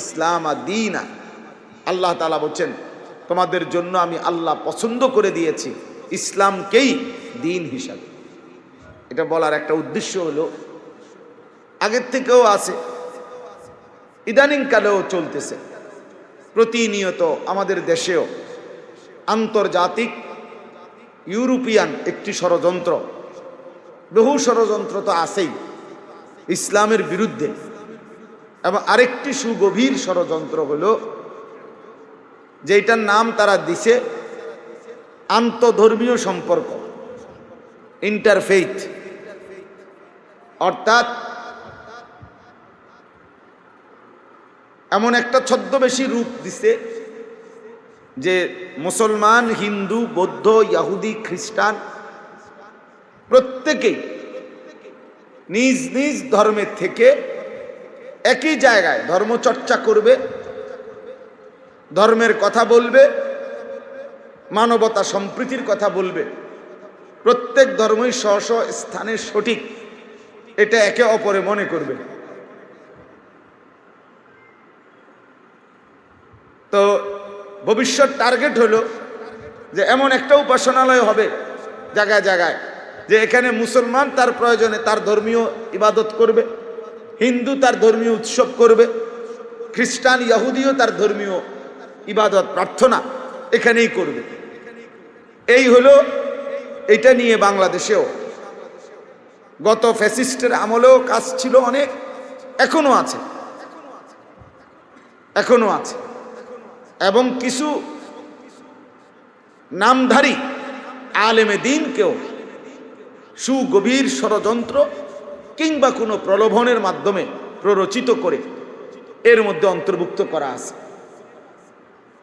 ইসলাম দিনা। আল্লাহ তালা বলছেন, তোমাদের জন্য আমি আল্লাহ পছন্দ করে দিয়েছি, ইসলামকেই দিন হিসাবে। এটা বলার একটা উদ্দেশ্য হলো, আগের থেকেও আছে ইদানিংকালেও চলতেছে। প্রতিনিয়ত আমাদের দেশেও আন্তর্জাতিক, ইউরোপিয়ান একটি ষড়যন্ত্র, বহু ষড়যন্ত্র তো আছেই, ইসলামের বিরুদ্ধে। এবং আরেকটি সুগভীর ষড়যন্ত্র হল যেটার নাম তারা দিছে আন্তধর্মীয় সম্পর্ক ইন্টারফেইথ অর্থাৎ এমন একটা ছদ্মবেশী রূপ দিছে যে মুসলমান, হিন্দু, বৌদ্ধ, ইয়াহুদি, খ্রিস্টান প্রত্যেকেই নিজ নিজ ধর্মের থেকে একই জায়গায় ধর্মচর্চা করবে, ধর্মের কথা বলবে, মানবতা সম্প্রীতির কথা বলবে। প্রত্যেক ধর্মই স্ব স্ব স্থানে সঠিক, এটা একে অপরে মনে করবে। তো ভবিষ্যৎ টার্গেট হলো যে এমন একটা উপাসনালয় হবে জায়গায় জায়গায়, যে এখানে মুসলমান তার প্রয়োজনে তার ধর্মীয় ইবাদত করবে। হিন্দু তার ধর্মীয় উৎসব করবে, খ্রিস্টান ইয়াহুদিও তার ধর্মীয় ইবাদত প্রার্থনা এখানেই করবে। এই হলো, এটা নিয়ে বাংলাদেশেও গত ফ্যাসিস্টের আমলেও কাজ ছিল অনেক, এখনও আছে। এখনও আছে। এবং কিছু নামধারী আলেমে দিনকেও সুগভীর ষড়যন্ত্র কিংবা কোনো প্রলোভনের মাধ্যমে প্ররোচিত করে এর মধ্যে অন্তর্ভুক্ত করা আছে।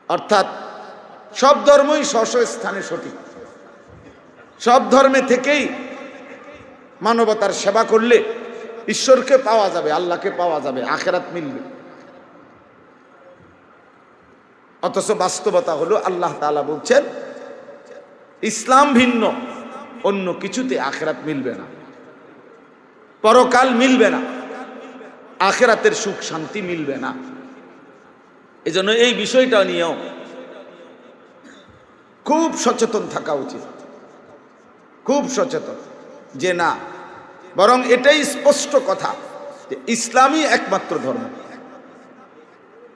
অর্থাৎ সব ধর্মই স্ব স্থানে সঠিক। সব ধর্মে থেকেই মানবতার সেবা করলে ঈশ্বরকে পাওয়া যাবে, আল্লাহকে পাওয়া যাবে, আখেরাত মিলবে। অথচ বাস্তবতা হলো আল্লাহ তাআলা বলছেন, ইসলাম ভিন্ন, অন্য কিছুতে আখেরাত মিলবে না। পরকাল মিলবে না। আখেরাতের সুখ, শান্তি মিলবে না। এজন্য এই বিষয়টা নিয়েও খুব সচেতন থাকা উচিত। খুব সচেতন যে না, বরং এটাই স্পষ্ট কথা যে ইসলামই একমাত্র ধর্ম।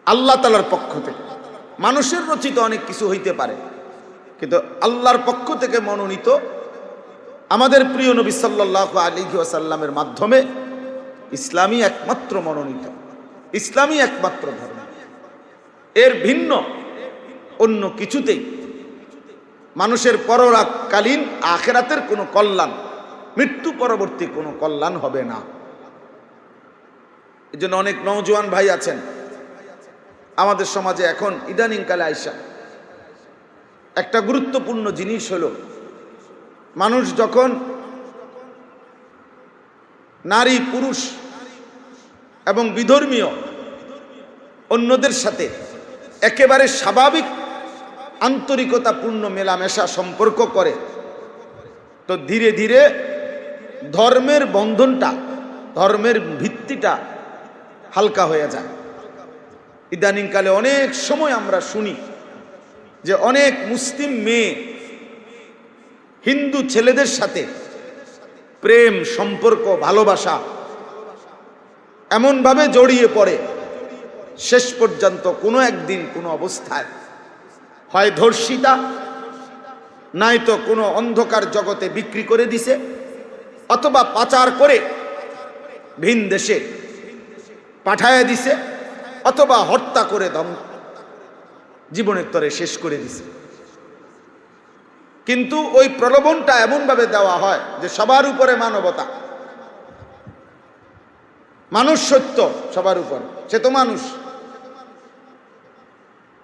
আল্লাহ তালার পক্ষ থেকে। মানুষের রচিত অনেক কিছু হইতে পারে, কিন্তু আল্লাহর পক্ষ থেকে মনোনীত আমাদের প্রিয় নবী সাল্লাহ আলী আসাল্লামের মাধ্যমে ইসলামই একমাত্র মনোনীত ইসলামই একমাত্র ধর্ম। এর ভিন্ন অন্য কিছুতেই মানুষের পররাকালীন আখেরাতের কোনো কল্যাণ, মৃত্যু পরবর্তী কোনো কল্যাণ হবে না। এই জন্য অনেক নৌজওয়ান ভাই আছেন। আমাদের সমাজে এখন ইদানিংকালে আইসা একটা গুরুত্বপূর্ণ জিনিস হলো মানুষ যখন নারী, পুরুষ এবং বিধর্মীয় অন্যদের সাথে একেবারে স্বাভাবিক আন্তরিকতাপূর্ণ মেলামেশা সম্পর্ক করে, তো ধীরে ধীরে ধর্মের বন্ধনটা, ধর্মের ভিত্তিটা হালকা হয়ে যায়। ইদানিংকালে অনেক সময় আমরা শুনি যে অনেক মুসলিম মেয়ে হিন্দু ছেলেদের সাথে প্রেম, সম্পর্ক, ভালোবাসা এমনভাবে জড়িয়ে পড়ে, শেষ পর্যন্ত কোনো একদিন কোনো অবস্থায়। হয় ধর্ষিতা নয়তো কোনো অন্ধকার জগতে বিক্রি করে দিছে, অথবা পাচার করে ভিন দেশে পাঠায় দিছে, অথবা হত্যা করে দম জীবনের তরে শেষ করে দিছে। কিন্তু ওই প্রলোভনটা এমনভাবে দেওয়া হয় যে সবার উপরে মানবতা। মানুষ সত্য সবার উপর, সে তো মানুষ।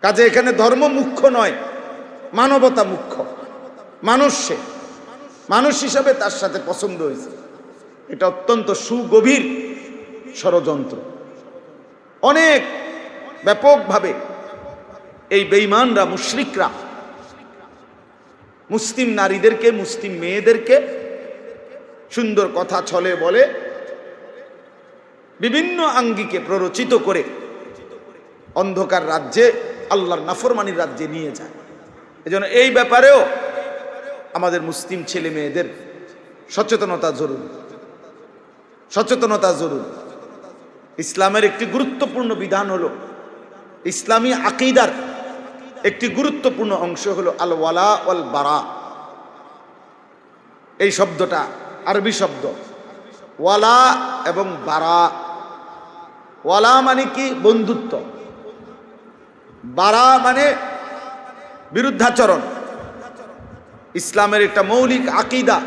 কাজে এখানে ধর্ম মুখ্য নয়, মানবতা মুখ্য। মানুষ সে। মানুষ হিসাবে তার সাথে পছন্দ হয়েছে। এটা অত্যন্ত সুগভীর ষড়যন্ত্র। অনেক ব্যাপকভাবে এই বেইমানরা মুশরিকরা মুসলিম নারীদেরকে, মুসলিম মেয়েদেরকে সুন্দর কথা ছলে বলে, বিভিন্ন আঙ্গিকে প্ররোচিত করে অন্ধকার রাজ্যে, আল্লাহর নাফরমানির রাজ্যে নিয়ে যায়। এজন্য এই ব্যাপারেও আমাদের মুসলিম ছেলে মেয়েদের সচেতনতা জরুরি। সচেতনতা জরুরি। ইসলামের একটি গুরুত্বপূর্ণ বিধান হলো, ইসলামী আকিদার একটি গুরুত্বপূর্ণ অংশ হলো আল ওয়ালা ওয়াল বারা এই শব্দটা আরবি শব্দ। ওয়ালা এবং বারা। ওয়ালা মানে কি? বন্ধুত্ব। বারা মানে বিরুদ্ধাচরণ। ইসলামের একটা মৌলিক আকিদা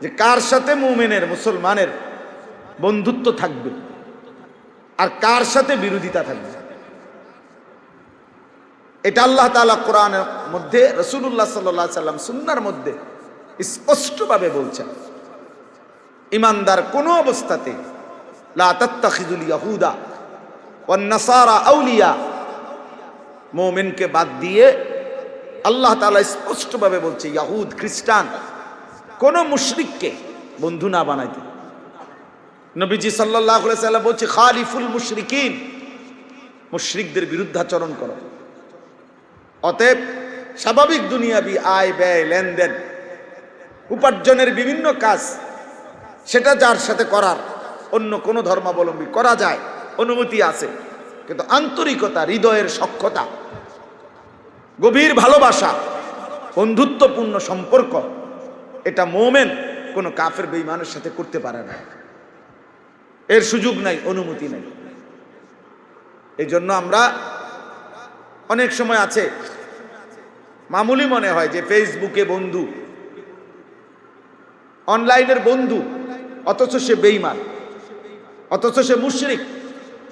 যে কার সাথে মুমেনের, মুসলমানের বন্ধুত্ব থাকবে আর কার সাথে বিরোধিতা থাকবে। এটা আল্লাহ তালা কোরআনের মধ্যে রসুল্লাহ সাল্লাহ সাল্লাম সুন্নার মধ্যে স্পষ্টভাবে বলছেন, ইমানদার কোনো অবস্থাতে, লা তাত্তাখিজুল ইয়াহুদা ওয়ান নাসারা আউলিয়া, মোমেনকে বাদ দিয়ে আল্লাহ তাআলা স্পষ্টভাবে বলছে, ইয়াহুদ, খ্রিস্টান, কোন মুশরিককে বন্ধু না বানাইতে। নবীজি আলাইহি সাল্লাম বলছে, খালিফুল মুশরিকিন, মুশরিকদের বিরুদ্ধাচরণ করো। অতএব স্বাভাবিক দুনিয়াবি আয় ব্যয়, লেনদেন, উপার্জনের বিভিন্ন কাজ, সেটা যার সাথে করার অন্য কোনো ধর্মাবলম্বী করা যায় অনুমতি আছে। কিন্তু আন্তরিকতা, হৃদয়ের সক্ষতা গভীর ভালোবাসা, বন্ধুত্বপূর্ণ সম্পর্ক, এটা মোমেন কোনো কাফের বেইমানের সাথে করতে পারে না। এর সুযোগ নাই, অনুমতি নাই। এই জন্য আমরা অনেক সময় আছে মামুলি মনে হয় যে ফেসবুকে বন্ধু। অনলাইনের বন্ধু। অথচ সে বেইমান অথচ সে মুশরিক।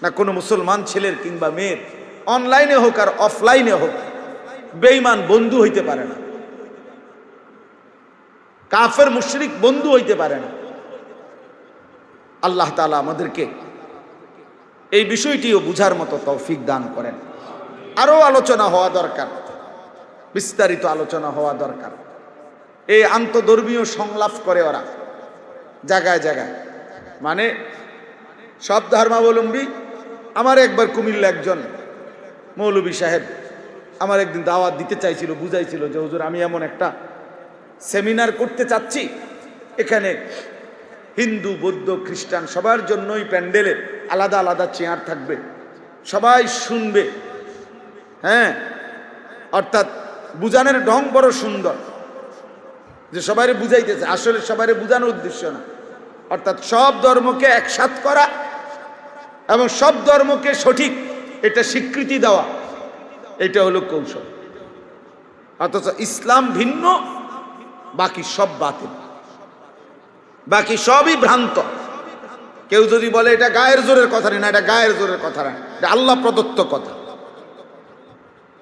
না কোনো মুসলমান ছেলের কিংবা মেয়ের। অনলাইনে হোক আর অফলাইনে হোক বেইমান বন্ধু হইতে পারে না। কাফের মুশরিক বন্ধু হইতে পারে না। আল্লাহ তালা আমাদেরকে এই বিষয়টিও বুঝার মতো তৌফিক দান করেন। আরও আলোচনা হওয়া দরকার। বিস্তারিত আলোচনা হওয়া দরকার। এই আন্তধর্মীয় সংলাপ করে ওরা। জায়গায় জায়গায়। মানে সব ধর্মাবলম্বী, আমার একবার কুমিল্লা একজন মৌলবী সাহেব আমার একদিন দাওয়াত দিতে চাইছিল, বুঝাইছিল যে, হুজুর, আমি এমন একটা সেমিনার করতে চাচ্ছি। এখানে হিন্দু, বৌদ্ধ, খ্রিস্টান সবার জন্যই প্যান্ডেলে আলাদা আলাদা চেয়ার থাকবে। সবাই শুনবে। হ্যাঁ? অর্থাৎ বুঝানোর ঢং বড় সুন্দর। যে সবাই বুঝাইতেছে, আসলে সবাই বুঝানোর উদ্দেশ্য না। অর্থাৎ সব ধর্মকে একসাথ করা এবং সব ধর্মকে সঠিক এটা স্বীকৃতি দেওয়া, এটা হলো কৌশল। অথচ ইসলাম ভিন্ন, বাকি সব বাতিল। বাকি সবই ভ্রান্ত। কেউ যদি বলে এটা গায়ের জোরের কথা না, এটা গায়ের জোরের কথা না, এটা আল্লাহ প্রদত্ত কথা।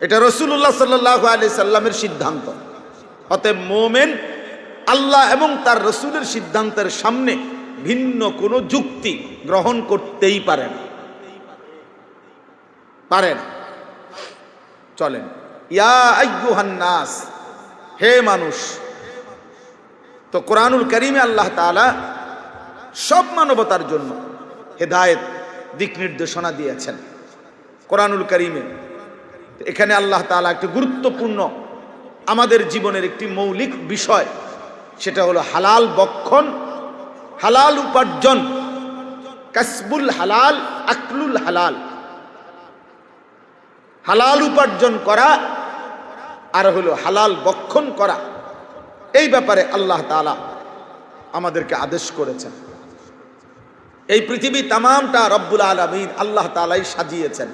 এটা রসুল্লাহ সাল্লাহ আলি সাল্লামের সিদ্ধান্ত। অতএব মোমেন আল্লাহ এবং তার রসুলের সিদ্ধান্তের সামনে ভিন্ন কোনো যুক্তি গ্রহণ করতেই পারে না। পারে না। চলেন। ইয়া আইয়ুহান্নাস হে মানুষ, তো কোরআনুল করিমে আল্লাহ তাআলা সব মানবতার জন্য হেদায়েত, দিক নির্দেশনা দিয়েছেন। কোরআনুল করিমে এখানে আল্লাহ তাআলা একটি গুরুত্বপূর্ণ আমাদের জীবনের একটি মৌলিক বিষয়, সেটা হলো হালাল বক্ষণ, হালাল উপার্জন। কাসবুল হালাল, আকলুল হালাল। হালাল উপার্জন করা আর হলো হালাল বক্ষণ করা, এই ব্যাপারে আল্লাহ তালা আমাদেরকে আদেশ করেছেন। এই পৃথিবী তামামটা রব্বুল আলমিন আল্লাহ তালাই সাজিয়েছেন।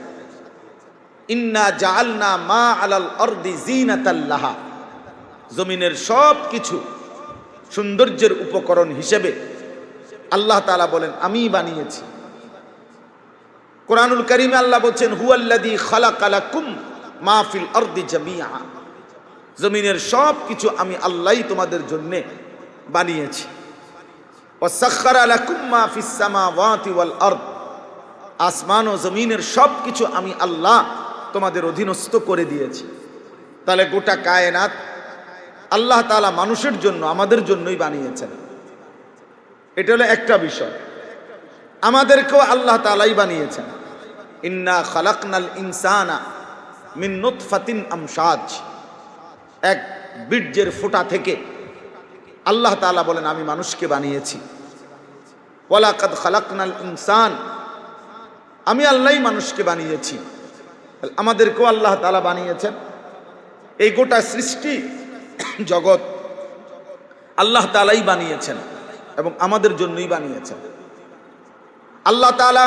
ইন্না জালনা মা আলাল অর্দি জিনাতাল্লাহা। জমিনের সব কিছু সৌন্দর্যের উপকরণ হিসেবে আল্লাহ তালা বলেন, আমি বানিয়েছি। কোরআনুল করিমে আল্লাহ বলছেন হুয়াল্লাদি খালাকালাকুম মাহফিল অর্দি জামিয়া জমিনের সব কিছু আমি আল্লাহ তোমাদের জন্য বানিয়েছি। আসমান ও জমিনের সব কিছু আমি আল্লাহ তোমাদের অধীনস্থ করে দিয়েছি। তাহলে গোটা কায়নাত আল্লাহ তাআলা মানুষের জন্য, আমাদের জন্যই বানিয়েছেন। এটা হলো একটা বিষয়। আমাদেরকেও আল্লাহ তালাই বানিয়েছেন। ইন্না খালাকনাল ইনসানা মিন্নত ফাতিন আমসাজ। এক বীর্যের ফোঁটা থেকে আল্লাহ তাআলা বলেন, আমি মানুষকে বানিয়েছি। ওয়ালাকাদ খালাকনাল ইনসান, আমি আল্লাহই মানুষকে বানিয়েছি। আমাদেরকেও আল্লাহ তালা বানিয়েছেন। এই গোটা সৃষ্টি জগৎ আল্লাহ তালাই বানিয়েছেন এবং আমাদের জন্যই বানিয়েছেন। আল্লাহ তালা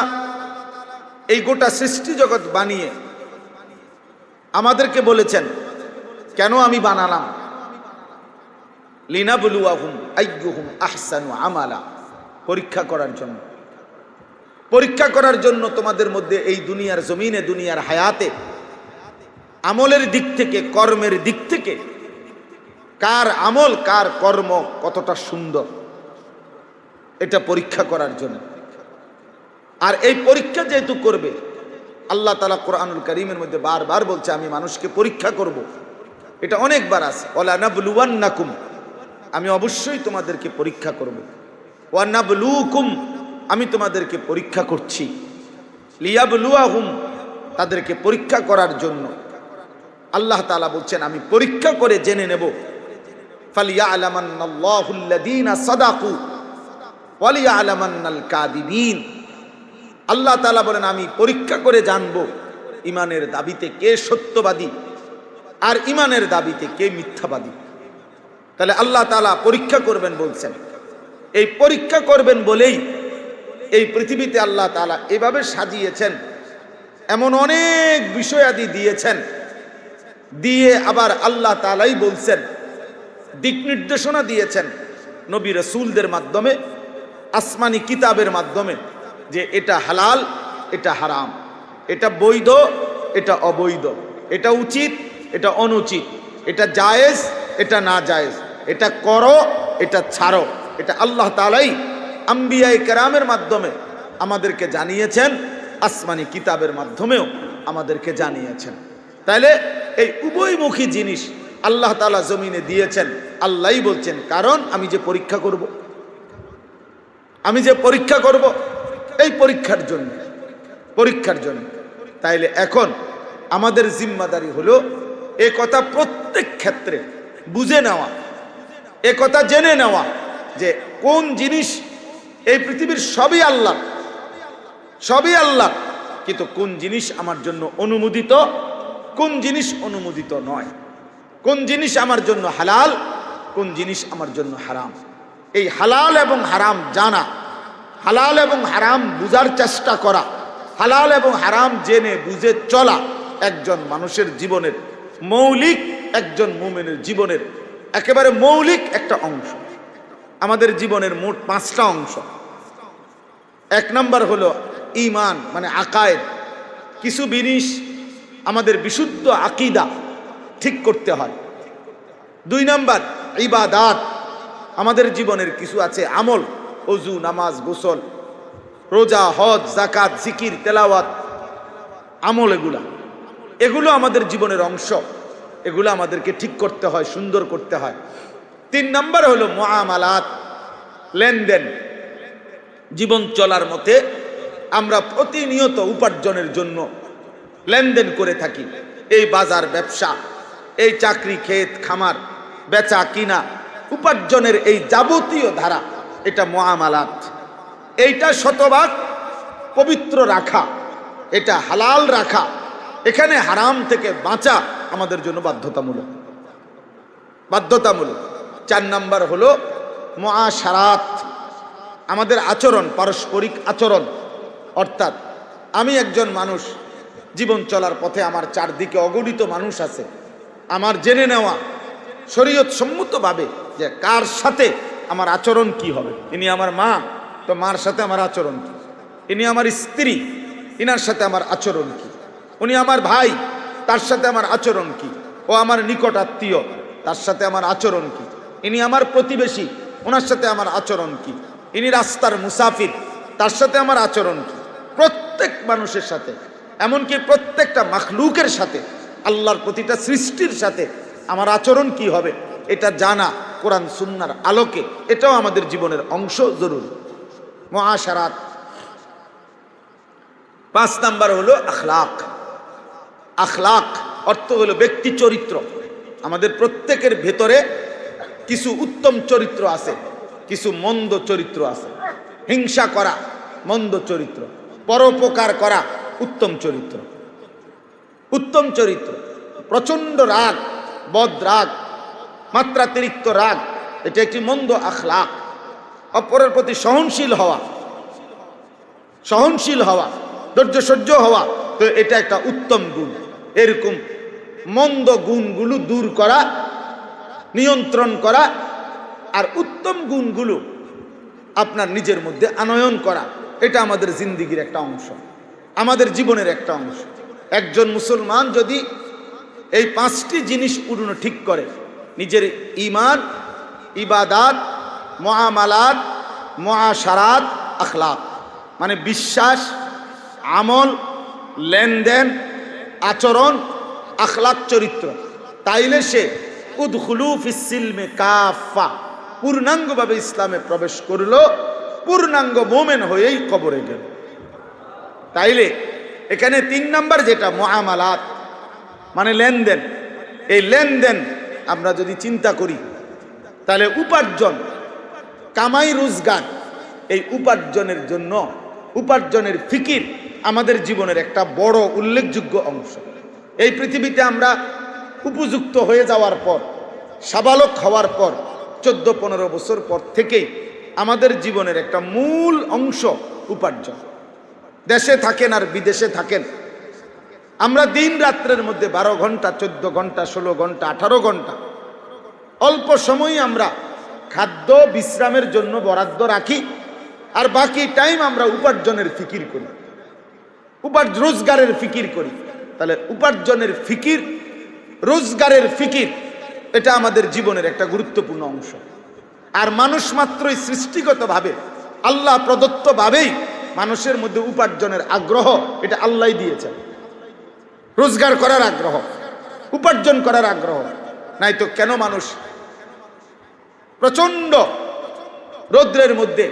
এই গোটা সৃষ্টি জগৎ বানিয়ে আমাদেরকে বলেছেন, কেন আমি বানালাম? লিনাবলুয়াহুম আইয়ুহুম আহসানু আমালা, পরীক্ষা করার জন্য। পরীক্ষা করার জন্য তোমাদের মধ্যে এই দুনিয়ার জমিনে, দুনিয়ার হায়াতে, আমলের দিক থেকে, কর্মের দিক থেকে, কার আমল, কার কর্ম কতটা সুন্দর, এটা পরীক্ষা করার জন্য। আর এই পরীক্ষা যেহেতু করবে, আল্লাহ তালা কোরআনুল করিমের মধ্যে বারবার বলছে, আমি মানুষকে পরীক্ষা করব। এটা অনেকবার আছে। ওলানাবলুয়ান নাকুম আমি অবশ্যই তোমাদেরকে পরীক্ষা করব। ওয়ান্নাবলুকুম আমি তোমাদেরকে পরীক্ষা করছি। লিয়াবলুয়াহুম, তাদেরকে পরীক্ষা করার জন্য। আল্লাহ তালা বলছেন, আমি পরীক্ষা করে জেনে নেব। ফালিয়া আল্লাহ তালা বলেন, আমি পরীক্ষা করে জানব ইমানের দাবিতে কে সত্যবাদী আর ইমানের দাবিতে কে মিথ্যাবাদী। তাহলে আল্লাহ তালা পরীক্ষা করবেন বলছেন। এই পরীক্ষা করবেন বলেই এই পৃথিবীতে আল্লাহ তালা এভাবে সাজিয়েছেন, এমন অনেক বিষয়াদি দিয়েছেন, দিয়ে আবার আল্লাহ তালাই বলছেন, দিক নির্দেশনা দিয়েছেন নবী রসুলদের মাধ্যমে, আসমানি কিতাবের মাধ্যমে, যে এটা হালাল, এটা হারাম, এটা বৈধ, এটা অবৈধ, এটা উচিত, এটা অনুচিত, এটা জায়েজ, এটা না জায়েজ, এটা করো, এটা ছাড়ো, এটা আল্লাহ তালাই আম্বিয়াই কেরামের মাধ্যমে আমাদেরকে জানিয়েছেন, আসমানি কিতাবের মাধ্যমেও আমাদেরকে জানিয়েছেন। তাইলে এই উভয়মুখী জিনিস আল্লাহ তালা জমিনে দিয়েছেন, আল্লাহই বলছেন, কারণ আমি যে পরীক্ষা করব, আমি যে পরীক্ষা করব, এই পরীক্ষার জন্য পরীক্ষার জন্য। তাইলে এখন আমাদের জিম্মাদারি হলো এ কথা প্রত্যেক ক্ষেত্রে বুঝে নেওয়া, এ কথা জেনে নেওয়া যে কোন জিনিস এই পৃথিবীর সবই আল্লাহ। সবই আল্লাহ। কিন্তু কোন জিনিস আমার জন্য অনুমোদিত, কোন জিনিস অনুমোদিত নয়। কোন জিনিস আমার জন্য হালাল, কোন জিনিস আমার জন্য হারাম। এই হালাল এবং হারাম জানা, হালাল এবং হারাম বুঝার চেষ্টা করা, হালাল এবং হারাম জেনে বুঝে চলা একজন মানুষের জীবনের মৌলিক, একজন মোমেনের জীবনের একেবারে মৌলিক একটা অংশ। আমাদের জীবনের মোট পাঁচটা অংশ। এক নম্বর হলো ইমান মানে আকায়েদ। কিছু জিনিস আমাদের বিশুদ্ধ আকিদা ঠিক করতে হয়। দুই নাম্বার, ইবাদাত। আমাদের জীবনের কিছু আছে, আমল। অজু, নামাজ, গোসল, রোজা, হজ জাকাত জিকির, তেলাওয়াত, আমল এগুলা। এগুলো আমাদের জীবনের অংশ। এগুলো আমাদেরকে ঠিক করতে হয়, সুন্দর করতে হয়। তিন নম্বর হলো মহামালাত লেনদেন। জীবন চলার মতে আমরা প্রতিনিয়ত উপার্জনের জন্য লেনদেন করে থাকি। এই বাজার ব্যবসা, এই চাকরি, ক্ষেত, খামার, বেচা কিনা, উপার্জনের এই যাবতীয় ধারা, এটা মহামালাত এইটা শতভাগ পবিত্র রাখা, এটা হালাল রাখা, এখানে হারাম থেকে বাঁচা আমাদের জন্য বাধ্যতামূলক। বাধ্যতামূলক। চার নাম্বার হলো মহাসারাত আমাদের আচরণ, পারস্পরিক আচরণ। অর্থাৎ আমি একজন মানুষ, জীবন চলার পথে আমার চারদিকে অগণিত মানুষ আছে। আমার জেনে নেওয়া, শরীয়ত সম্মতভাবে যে কার সাথে আমার আচরণ কি হবে। ইনি আমার মা, তো মার সাথে আমার আচরণ কি? ইনি আমার স্ত্রী, ইনার সাথে আমার আচরণ কি? উনি আমার ভাই, তার সাথে আমার আচরণ কি? ও আমার নিকট আত্মীয়, তার সাথে আমার আচরণ কি? ইনি আমার প্রতিবেশী, ওনার সাথে আমার আচরণ কি? ইনি রাস্তার মুসাফির, তার সাথে আমার আচরণ কি? প্রত্যেক মানুষের সাথে, এমনকি প্রত্যেকটা মাখলুকের সাথে, আল্লাহর প্রতিটা সৃষ্টির সাথে আমার আচরণ কি হবে, এটা জানা কোরআন সুন্নার আলোকে, এটাও আমাদের জীবনের অংশ জরুরি। মহাসারাত। পাঁচ নাম্বার হলো আখলাক। আখলাক অর্থ হলো ব্যক্তি চরিত্র। আমাদের প্রত্যেকের ভেতরে কিছু উত্তম চরিত্র আছে, কিছু মন্দ চরিত্র আছে। হিংসা করা, মন্দ চরিত্র। পরোপকার করা, উত্তম চরিত্র। উত্তম চরিত্র। প্রচণ্ড রাগ, বদ রাগ, মাত্রাতিরিক্ত রাগ, এটা একটি মন্দ আখলাক। অপরের প্রতি সহনশীল হওয়া সহনশীল হওয়া ধৈর্য সহ্য হওয়া, তো এটা একটা উত্তম গুণ। এরকম মন্দ গুণগুলো দূর করা নিয়ন্ত্রণ করা আর উত্তম গুণগুলো আপনার নিজের মধ্যে আনয়ন করা, এটা আমাদের জিন্দিগির একটা অংশ, আমাদের জীবনের একটা অংশ। একজন মুসলমান যদি এই পাঁচটি জিনিস পূর্ণ ঠিক করে, নিজের ইমান ইবাদাত, মহামালাত, মহাসারাত, আখলাক মানে বিশ্বাস, আমল, লেনদেন, আচরণ, আখলাক, চরিত্র, তাইলে সে ফিসিলমে কাফা পূর্ণাঙ্গভাবে ইসলামে প্রবেশ করল, পূর্ণাঙ্গ মোমেন হয়েই কবরে গেল। তাইলে এখানে তিন নাম্বার যেটা মহামালাত মানে লেনদেন। এই লেনদেন আমরা যদি চিন্তা করি, তাহলে উপার্জন, কামাই রোজগার, এই উপার্জনের জন্য উপার্জনের ফিকির আমাদের জীবনের একটা বড় উল্লেখযোগ্য অংশ। এই পৃথিবীতে আমরা উপযুক্ত হয়ে যাওয়ার পর, সাবালক হওয়ার পর চোদ্দ পনেরো বছর পর থেকেই আমাদের জীবনের একটা মূল অংশ উপার্জন। দেশে থাকেন আর বিদেশে থাকেন। আমরা দিন রাত্রের মধ্যে বারো ঘণ্টা, চোদ্দ ঘণ্টা, ষোলো ঘণ্টা, আঠারো ঘণ্টা অল্প সময় আমরা খাদ্য বিশ্রামের জন্য বরাদ্দ রাখি আর বাকি টাইম আমরা উপার্জনের ফিকির করি। উপার্জ, রোজগারের ফিকির করি। তাহলে উপার্জনের ফিকির রোজগারের ফিকির, এটা আমাদের জীবনের একটা গুরুত্বপূর্ণ অংশ। আর মানুষ মাত্রই সৃষ্টিগতভাবে, আল্লাহ প্রদত্তভাবেই মানুষের মধ্যে উপার্জনের আগ্রহ, এটা আল্লাহ দিয়েছেন। রোজগার করার আগ্রহ, উপার্জন করার আগ্রহ নাই তো কেন মানুষ প্রচণ্ড রৌদ্রের মধ্যে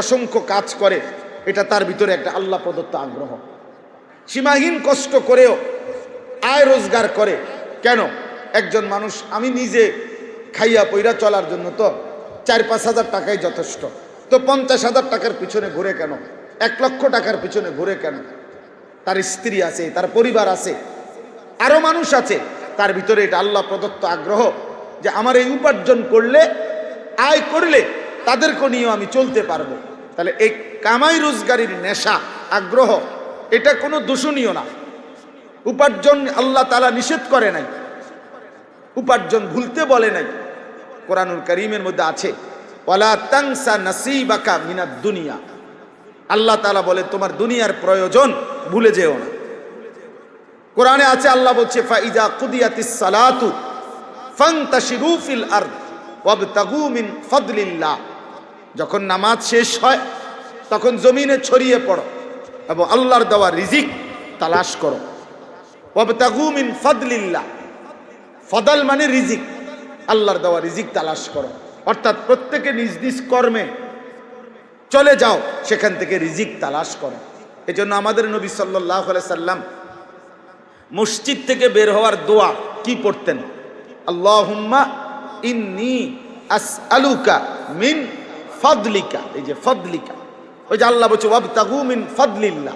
অসংখ্য কাজ করে, এটা তার ভিতরে একটা আল্লাহ প্রদত্ত আগ্রহ। সীমাহীন কষ্ট করেও আয় রোজগার করে কেন? একজন মানুষ, আমি নিজে খাইয়া পইরা চলার জন্য তো চার পাঁচ হাজার টাকাই যথেষ্ট। তো পঞ্চাশ হাজার টাকার পিছনে ঘুরে কেন? এক লক্ষ টাকার পিছনে ঘুরে কেন? তার স্ত্রী আছে, তার পরিবার আছে আরও মানুষ আছে। তার ভিতরে এটা আল্লাহ প্রদত্ত আগ্রহ যে আমার এই উপার্জন করলে, আয় করলে তাদেরকে নিয়েও আমি চলতে পারব। তাহলে এই কামাই রোজগারির নেশা, আগ্রহ, এটা কোনো দূষণীয় না। উপার্জন আল্লাহ তালা নিষেধ করে নাই। উপার্জন ভুলতে বলে নাই। কোরআনুল করিমের মধ্যে আছে দুনিয়া। আল্লাহ তালা বলে, তোমার দুনিয়ার প্রয়োজন ভুলে যেও না। কোরআনে আছে, আল্লাহ বলছে, ফাইজা কুদিয়াতিস সালাতু ফান্তাশিরু ফিল আরদ ওয়াবতাগু মিন ফাদলিল্লাহ। যখন নামাজ শেষ হয়, তখন জমিনে ছড়িয়ে পড়ো এবং আল্লাহর দেওয়া রিজিক তালাশ করো। মিন ফাদলিল্লাহ। ফদল মানে রিজিক। আল্লাহর দেওয়া রিজিক তালাশ করো। অর্থাৎ প্রত্যেকে নিজ নিজ কর্মে চলে যাও, সেখান থেকে রিজিক তালাশ করো। এজন্য আমাদের নবী সাল্লাহ সাল্লাম মসজিদ থেকে বের হওয়ার দোয়া কি পড়তেন? আল্লাহুম্মা ইন্নি আস আলুকা মিন ফদলিকা। এই যে ফদলিকা। ওই যে আল্লাহ বলছে, ওয়াবতাগু মিন ফদলিল্লাহ।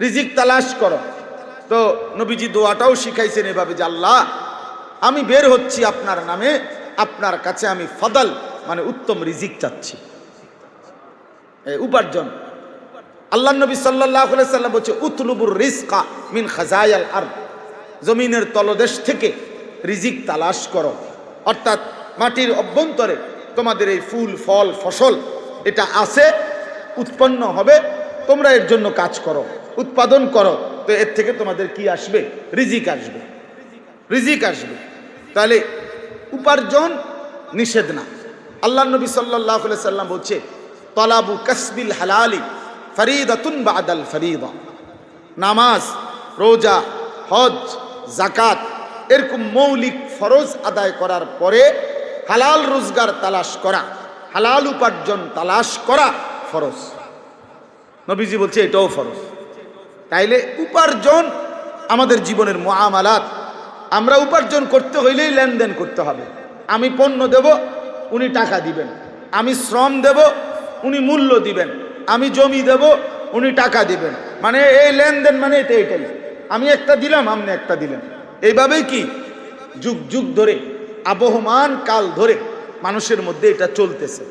রিজিক তালাশ করো। তো নবীজি দোয়াটাও শিখাইছেন এভাবে যে, আল্লাহ, আমি বের হচ্ছি আপনার নামে, আপনার কাছে আমি ফদল মানে উত্তম রিজিক চাচ্ছি। উপার্জন। আল্লাহ নবী সাল্লাহ সাল্লাম বলছে, উতলুবুর রিস্কা মিন খাজায়াল আর জমিনের তলদেশ থেকে রিজিক তালাশ করো। অর্থাৎ মাটির অভ্যন্তরে তোমাদের এই ফুল, ফল, ফসল, এটা আছে, উৎপন্ন হবে, তোমরা এর জন্য কাজ করো। উৎপাদন করো, তো এর থেকে তোমাদের কি আসবে? রিজিক আসবে। রিজিক আসবে। তাহলে উপার্জন নিষেধ না। আল্লাহ নবী সাল্লাহ সাল্লাম বলছে, তলাবু কাসবিল হালালি ফরিদাতুন বাদাল ফরিদা। নামাজ, রোজা, হজ জাকাত এরকম মৌলিক ফরজ আদায় করার পরে হালাল রোজগার তালাশ করা, হালাল উপার্জন তালাশ করা ফরজ। নবীজি বলছে, এটাও ফরজ। তাইলে উপার্জন আমাদের জীবনের মহামালাত। আমরা উপার্জন করতে হইলেই লেনদেন করতে হবে। আমি পণ্য দেব, উনি টাকা দিবেন। আমি শ্রম দেব, উনি মূল্য দিবেন। আমি জমি দেব, উনি টাকা দিবেন। মানে এই লেনদেন মানে এটা এটাই আমি একটা দিলাম, আপনি একটা দিলেন। এইভাবেই কি? যুগ যুগ ধরে, আবহমান কাল ধরে মানুষের মধ্যে এটা চলতেছে।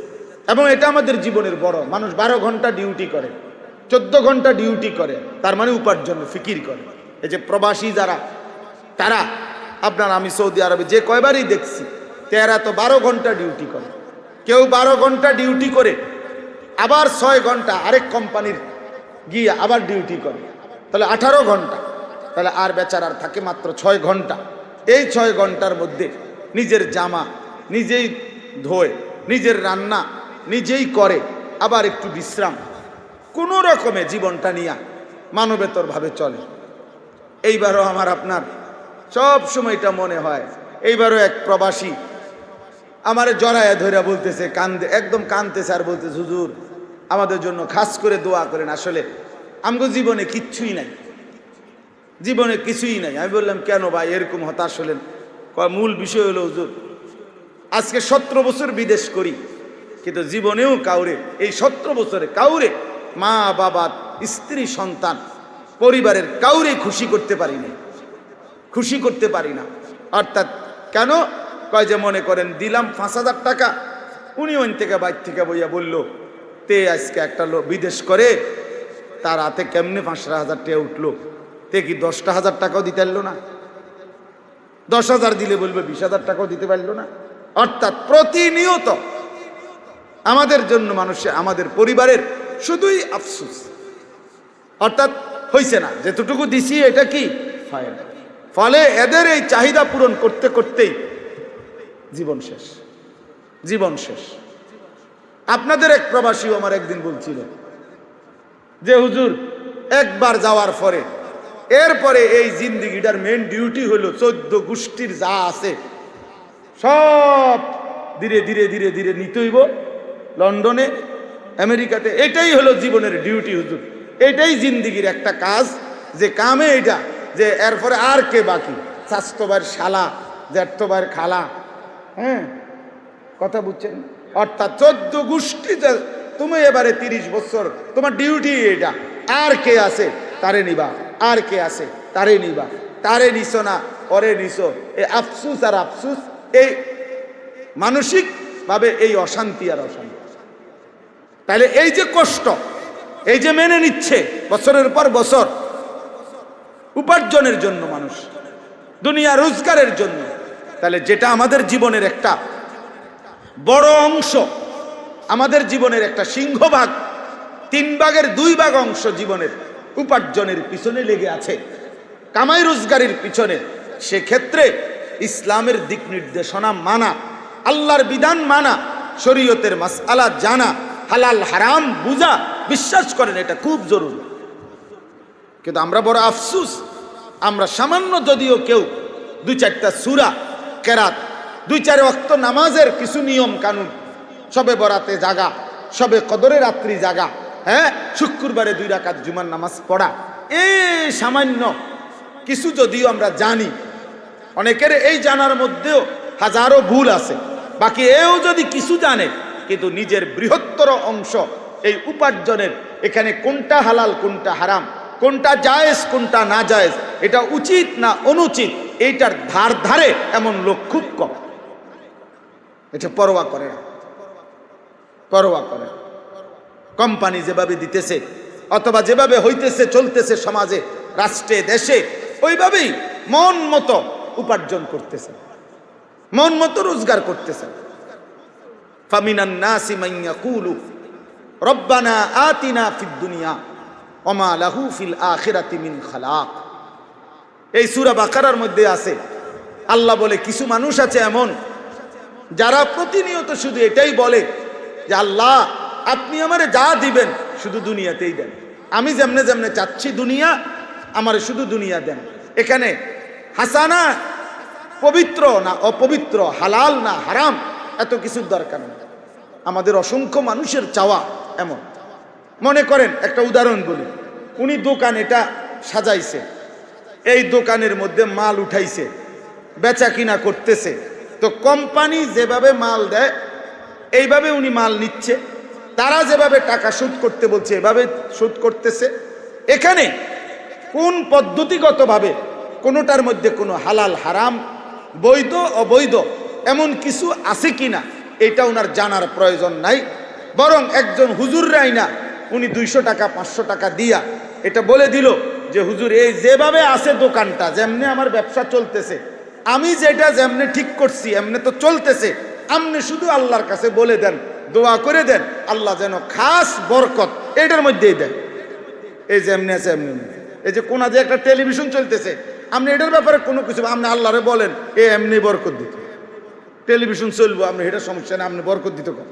এবং এটা আমাদের জীবনের বড়। মানুষ বারো ঘণ্টা ডিউটি করে। চোদ্দ ঘণ্টা ডিউটি করে, তার মানে উপার্জন, ফিকির করে। এই যে প্রবাসী যারা, তারা, আপনার আমি সৌদি আরবে যে কয়বারই দেখছি, তেরা তো বারো ঘণ্টা ডিউটি করে। কেউ বারো ঘণ্টা ডিউটি করে, আবার ছয় ঘণ্টা আরেক কোম্পানির গিয়ে আবার ডিউটি করে। তাহলে আঠারো ঘণ্টা, তাহলে আর বেচারার থাকে মাত্র ছয় ঘণ্টা। এই ছয় ঘণ্টার মধ্যে নিজের জামা, নিজেই ধোয়, নিজের রান্না, নিজেই করে, আবার একটু বিশ্রাম। কোনো রকমে জীবনটা নিয়ে মানবেতরভাবে চলে। এইবারও আমার আপনার সব সময়টা মনে হয়, এইবারও এক প্রবাসী আমারে জড়ায় ধরে বলতেছে, কান্দে, একদম কানতেছে আর বলতেছে, হুজুর, আমাদের জন্য খাস করে দোয়া করেন, আসলে আমগো জীবনে কিচ্ছুই নাই। জীবনে কিছুই নাই। আমি বললাম, কেন ভাই, এরকম হতাশ হলেন? মূল বিষয় হলো, হুজুর, আজকে সতেরো বছর বিদেশ করি, কিন্তু জীবনেও কাউরে, এই সতেরো বছরে কাউরে মা, বাবা, স্ত্রী, সন্তান, পরিবারের কাউরে খুশি করতে পারি না খুশি করতে পারি না। অর্থাৎ কেন? কয় যে মনে করেন, দিলাম পাঁচ হাজার টাকা। উনি ওইন থেকে বাইর থেকে বইয়া বলল, তে আজকে একটা লোক বিদেশ করে, তার হাতে কেমনে পাঁচটা হাজার টাকা উঠল? তে কি দশটা হাজার টাকাও দিতে পারল না? দশ হাজার দিলে বলবে, বিশ হাজার টাকাও দিতে পারল না? অর্থাৎ প্রতিনিয়ত আমাদের জন্য মানুষে, আমাদের পরিবারের শুধুই আফসুস। অর্থাৎ হইছে না যেতটুকু দিছি এটা কি। ফলে এদের এই চাহিদা পূরণ করতে করতেই জীবন শেষ। জীবন শেষ। আপনাদের এক প্রবাসী আমার একদিন বলছিল যে, হুজুর, একবার যাওয়ার পরে, এরপরে এই জিন্দিগিটার মেন ডিউটি হলো চোদ্দ গোষ্ঠীর যা আছে, সব ধীরে ধীরে ধীরে ধীরে নিতেইব লন্ডনে আমেরিকাতে এটাই হলো জীবনের ডিউটি হুজুর। এটাই জিন্দিগির একটা কাজ, যে কামে এটা যে এরপরে আর কে বাকি? স্বাস্থ্যবার শালা জ্যাঠবার খালা হ্যাঁ? কথা বুঝছেন? অর্থাৎ চোদ্দ গোষ্ঠী তুমি এবারে তিরিশ বছর, তোমার ডিউটি এটা আর কে আছে? তারে নিবা। আর কে আছে? তারে নিবা। তারে নিছো না, পরে নিছো। এই আফসুস আর আফসুস, এই মানসিকভাবে এই অশান্তি আর অশান্তি। তাহলে এই যে কষ্ট, এই যে মেনে নিচ্ছে, বছরের পর বছর উপার্জনের জন্য মানুষ, দুনিয়া রোজগারের জন্য, তাহলে যেটা আমাদের জীবনের একটা বড় অংশ, আমাদের জীবনের একটা সিংহভাগ, তিন ভাগের দুই ভাগ অংশ জীবনের উপার্জনের পিছনে লেগে আছে, কামাই রোজগারের পিছনে। সেক্ষেত্রে ইসলামের দিক নির্দেশনা মানা, আল্লাহর বিধান মানা, শরীয়তের মাস আলা জানা হালাল, হারাম, বুঝা, বিশ্বাস করেন, এটা খুব জরুরি। কিন্তু আমরা বড় আফসুস। আমরা সামান্য যদিও কেউ দুই চারটা সুরা, কেরাত, দুই চার অক্ত নামাজের কিছু নিয়ম কানুন, সবে বরাতে জাগা, সবে কদরে রাত্রি জাগা হ্যাঁ? শুক্রবারে দুই রাকাত জুমার নামাজ পড়া। এই সামান্য কিছু যদিও আমরা জানি। অনেকের এই জানার মধ্যেও হাজারো ভুল আছে। বাকি এও যদি কিছু জানে কিন্তু নিজের বৃহত্তর অংশ এই উপার্জনের এখানে কোনটা হালাল, কোনটা হারাম, কোনটা জায়েজ, কোনটা না জায়েজ এটা উচিত না অনুচিত, এইটার ধার ধারে এমন লোক খুব কম। এটা পরোয়া করে না। পরোয়া করে। কোম্পানি যেভাবে দিতেছে, অথবা যেভাবে হইতেছে, চলতেছে সমাজে, রাষ্ট্রে, দেশে, ওইভাবেই মন মতো উপার্জন করতেছে। মন মতো রোজগার করতেছে। রব্বানা দুনিয়া ওমা লাহু ফিল খালাক। এই সূরা বাকারার মধ্যে আছে, আল্লাহ বলে, কিছু মানুষ আছে এমন, যারা প্রতিনিয়ত শুধু এটাই বলে যে, আল্লাহ, আপনি আমারে যা দিবেন, শুধু দুনিয়াতেই দেন। আমি যেমনে যেমনে চাচ্ছি দুনিয়া, আমারে শুধু দুনিয়া দেন। এখানে হাসানা পবিত্র না অপবিত্র, হালাল না হারাম এত কিছুর দরকার নেই। আমাদের অসংখ্য মানুষের চাওয়া এমন। মনে করেন, একটা উদাহরণ বলি। উনি দোকান এটা সাজাইছে। এই দোকানের মধ্যে মাল উঠাইছে, বেচা কিনা করতেছে। তো কোম্পানি যেভাবে মাল দেয়, এইভাবে উনি মাল নিচ্ছে। তারা যেভাবে টাকা সুদ করতে বলছে, এভাবে সুদ করতেছে। এখানে কোন পদ্ধতিগতভাবে কোনোটার মধ্যে কোনো হালাল, হারাম, বৈধ, অবৈধ এমন কিছু আছে কিনা, এটা ওনার জানার প্রয়োজন নাই। বরং একজন হুজুর রাই না, উনি দুইশো টাকা, পাঁচশো টাকা দিয়া এটা বলে দিল যে, হুজুর, এই যেভাবে আছে দোকানটা, যেমনি আমার ব্যবসা চলতেছে, আমি যেটা যেমনি ঠিক করছি, এমনি তো চলতেছে আপনি শুধু আল্লাহর কাছে বলে দেন, দোয়া করে দেন, আল্লাহ যেন খাস বরকত, এটার মধ্যেই দেন। এই যে এমনি আছে, এমনি। এই যে কোনা যে একটা টেলিভিশন চলতেছে, আপনি এটার ব্যাপারে কোনো কিছু, আপনি আল্লাহরে বলেন, এ এমনি বরকত দিত টেলিভিশন চলবো আপনি এটা সমস্যা না আপনি বরকত দিতে কর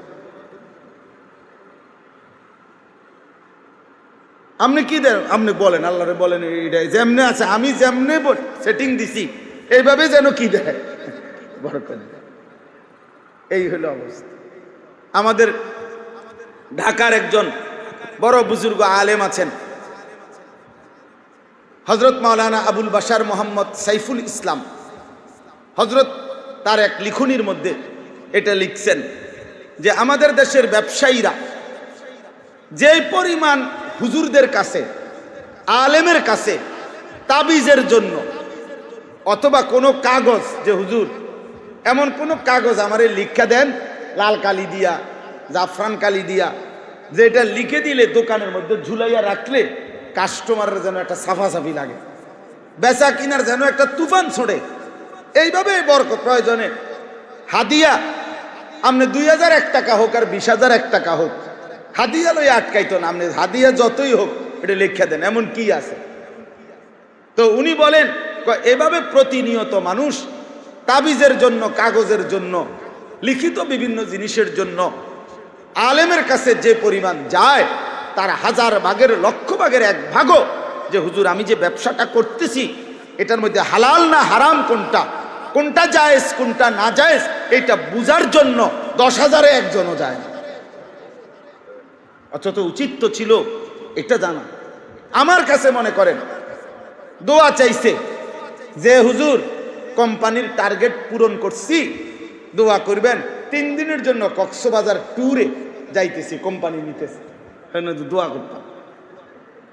আপনি কি দেন? আপনি বলেন, আল্লাহরে বলেন এইটা যেমনে আছে, আমি যেমনি সেটিং দিছি, এইভাবে যেন কি দেয়? বরকত এই হলো অবস্থা। আমাদের ঢাকার একজন বড় বুজুর্গ আলেম আছেন হজরত মাওলানা আবুল বাশার মোহাম্মদ সাইফুল ইসলাম। হজরত তার এক লিখনির মধ্যে এটা লিখছেন যে আমাদের দেশের ব্যবসায়ীরা যে পরিমাণ হুজুরদের কাছে, আলেমের কাছে তাবিজের জন্য, অথবা কোনো কাগজ যে হুজুর, এমন কোনো কাগজ আমারে লিখা দেন, লাল কালি দিয়া, জাফরান কালি দিয়া, যে এটা লিখে দিলে দোকানের মধ্যে ঝুলাইয়া রাখলে কাস্টমারের যেন একটা সাফাসাফি লাগে। বেচা কিনার যেন একটা তুফান ছোড়ে। এইভাবে বরকত প্রয়োজনে। হাদিয়া আপনি দুই হাজার এক টাকা হোক আর বিশ হাজার এক টাকা হোক। হাদিয়া লই আটকাইতো না আপনি হাদিয়া যতই হোক, এটা লিখে দেন, এমন কি আছে? তো উনি বলেন এভাবে প্রতিনিয়ত মানুষ তাবিজের জন্য, কাগজের জন্য, লিখিত বিভিন্ন জিনিসের জন্য, আলেমের কাছে যে পরিমাণ যায়, তার হাজার ভাগের, লক্ষ ভাগের এক ভাগও যে, হুজুর, আমি যে ব্যবসাটা করতেছি, এটার মধ্যে হালাল না হারাম কোনটা? কোনটা জায়েজ, কোনটা না জায়েজ, এটা বুঝার জন্য দশ হাজারে একজনও যায় না। অথচ উচিত তো ছিল, এটা জানা। আমার কাছে মনে করেন, দোয়া চাইছে যে, হুজুর, কোম্পানির টার্গেট পূরণ করছি, দোয়া করবেন, তিন দিনের জন্য কক্সবাজার ট্যুরে যাইতেছি, কোম্পানি নিতেছি। দোয়া করতাম।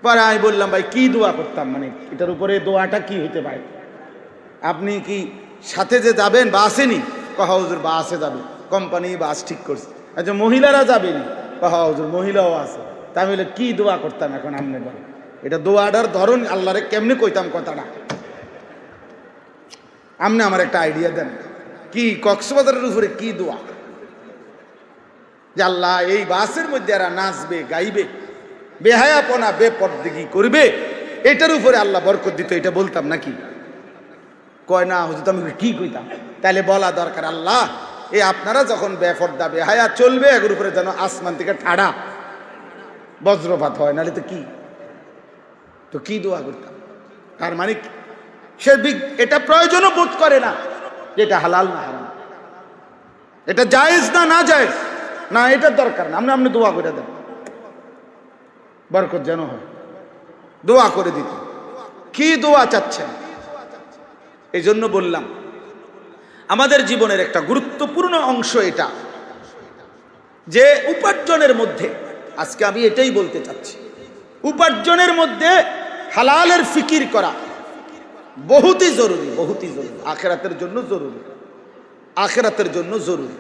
পরে আমি বললাম, ভাই, কি দোয়া করতাম? মানে এটার উপরে দোয়াটা কি হতে পারে? আপনি কি সাথে যে যাবেন বাসে নি কহা, হুজুর বাসে যাবে। কোম্পানি বাস ঠিক করছে। আচ্ছা মহিলারা যাবেনি? কহা, হুজুর, মহিলাও আছে। তাহলে কি দোয়া করতাম এখন আপনি বলেন এটা দোয়াটার ধরন আল্লাহরে কেমনি কইতাম কথাটা? আপনি আমার একটা আইডিয়া দেন। কি, কক্সবাজারের উপরে কি দোয়া? যে আল্লাহ, এই বাসের মধ্যে এরা নাচবে, গাইবে, বেহায়াপনা, বেপর্দিগি করবে, এটার উপরে আল্লাহ বরকত দিত, এটা বলতাম নাকি? কয়, না হুজুর আমি কি কইতাম। তাহলে বলা দরকার, আল্লাহ, এ আপনারা যখন বেফর্দা বেহায়া চলবে এগুর উপরে যেন আসমান থেকে ঠাড়া বজ্রপাত হয়, নাহলে তো কি? তো কি দোয়া করতাম? তার মানে সে এটা প্রয়োজনও বোধ করে না এটা হালাল না হারাম। এটা জায়েজ না না জায়েজ? না এটার দরকার না। আপনি আপনি দোয়া করে দেন বরকত যেন হয়। দোয়া করে দিত। কি দোয়া চাচ্ছেন? এই জন্য বললাম, আমাদের জীবনের একটা গুরুত্বপূর্ণ অংশ এটা, যে উপার্জনের মধ্যে, আজকে আমি এটাই বলতে চাচ্ছি, উপার্জনের মধ্যে হালালের ফিকির করা বহুতই জরুরি বহুতই জরুরি, আখেরাতের জন্য জরুরি, আখেরাতের জন্য জরুরি।